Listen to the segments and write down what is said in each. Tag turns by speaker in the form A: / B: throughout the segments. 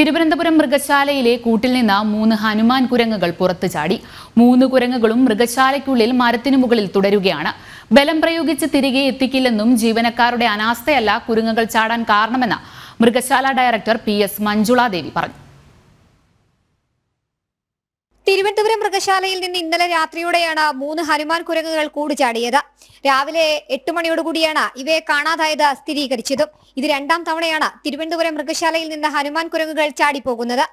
A: തിരുവനന്തപുരം മൃഗശാലയിലെ കൂട്ടിൽ നിന്ന് മൂന്ന് ഹനുമാൻ കുരങ്ങുകൾ പുറത്തു ചാടി. മൂന്ന് കുരങ്ങുകളും മൃഗശാലയ്ക്കുള്ളിൽ മരത്തിനു മുകളിൽ തുടരുകയാണ്. ബലം പ്രയോഗിച്ച് തിരികെ എത്തിക്കില്ലെന്നും ജീവനക്കാരുടെ അനാസ്ഥയല്ല കുരങ്ങുകൾ ചാടാൻ കാരണമെന്ന് മൃഗശാല ഡയറക്ടർ പി എസ് മഞ്ജുളാദേവി പറഞ്ഞു.
B: തിരുവനന്തപുരം മൃഗശാലയിൽ നിന്ന് ഇന്നലെ രാത്രിയോടെയാണ് മൂന്ന് ഹനുമാൻ കുരങ്ങുകൾ കൂടുചാടിയത്. രാവിലെ എട്ട് മണിയോടുകൂടിയാണ് ഇവയെ കാണാതായത് സ്ഥിരീകരിച്ചതും. ഇത് രണ്ടാം തവണയാണ് തിരുവനന്തപുരം മൃഗശാലയിൽ നിന്ന് ഹനുമാൻ കുരങ്ങുകൾ ചാടിപ്പോകുന്നത്.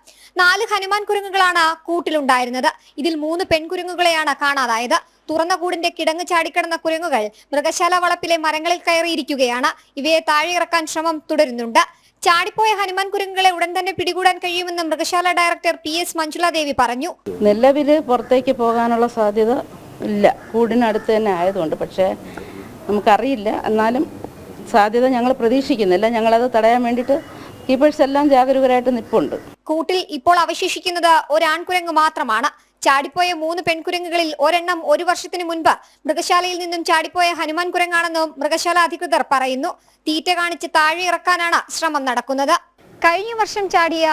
B: നാല് ഹനുമാൻ കുരങ്ങുകളാണ് കൂട്ടിലുണ്ടായിരുന്നത്. ഇതിൽ മൂന്ന് പെൺകുരങ്ങുകളെയാണ് കാണാതായത്. തുറന്ന കൂടിന്റെ കിടങ്ങ് ചാടിക്കിടന്ന കുരങ്ങുകൾ മൃഗശാല വളപ്പിലെ മരങ്ങളിൽ കയറിയിരിക്കുകയാണ്. ഇവയെ താഴെ ഇറക്കാൻ ശ്രമം തുടരുന്നുണ്ട്. ചാടിപ്പോയ ഹനുമാൻ കുരങ്ങുകളെ ഉടൻ തന്നെ പിടികൂടാൻ കഴിയുമെന്ന് മൃഗശാല director P S Manjula Devi പറഞ്ഞു.
C: നിലവിൽ പുറത്തേക്ക് പോകാനുള്ള സാധ്യത ഇല്ല. കൂടിനടുത്ത് തന്നെ ആയതുകൊണ്ട്. പക്ഷേ നമുക്കറിയില്ല. എന്നാലും സാധ്യത ഞങ്ങൾ പ്രതീക്ഷിക്കുന്നില്ല. ഞങ്ങളത് തടയാൻ വേണ്ടിയിട്ട് കീപ്പേഴ്സ് എല്ലാം ജാഗരൂകരായിട്ട് നിൽപ്പുണ്ട്
B: കൂട്ടിൽ ഇപ്പോൾ അവശേഷിക്കുന്നത് ഒരാൺകുരങ്ങ് മാത്രമാണ്. ചാടിപ്പോയ മൂന്ന് പെൺകുരങ്ങുകളിൽ ഒരെണ്ണം ഒരു വർഷത്തിന് മുൻപ് മൃഗശാലയിൽ നിന്നും ചാടിപ്പോയ ഹനുമാൻ കുരങ്ങാണെന്നും മൃഗശാല അധികൃതർ പറയുന്നു. തീറ്റ കാണിച്ച് താഴെ ഇറക്കാനാണ് ശ്രമം നടക്കുന്നത്. കഴിഞ്ഞ വർഷം ചാടിയ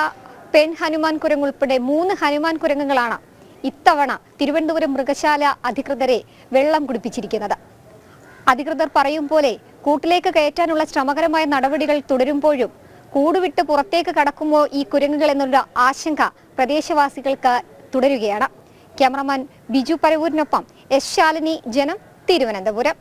B: പെൺ ഹനുമാൻ കുരങ്ങുൾപ്പെടെ മൂന്ന് ഹനുമാൻ കുരങ്ങുകളാണ് ഇത്തവണ തിരുവനന്തപുരം മൃഗശാല അധികൃതരെ വെള്ളം കുടിപ്പിച്ചിരിക്കുന്നത്. അധികൃതർ പറയും പോലെ കൂട്ടിലേക്ക് കയറ്റാനുള്ള ശ്രമകരമായ നടപടികൾ തുടരുമ്പോഴും കൂടുവിട്ട് പുറത്തേക്ക് കടക്കുമോ ഈ കുരങ്ങുകൾ എന്നുള്ള ആശങ്ക പ്രദേശവാസികൾക്ക് തുടരുകയാണ്. ക്യാമറമാൻ ബിജു പരവൂരിനൊപ്പം എസ് ശാലിനി ജനം തിരുവനന്തപുരം.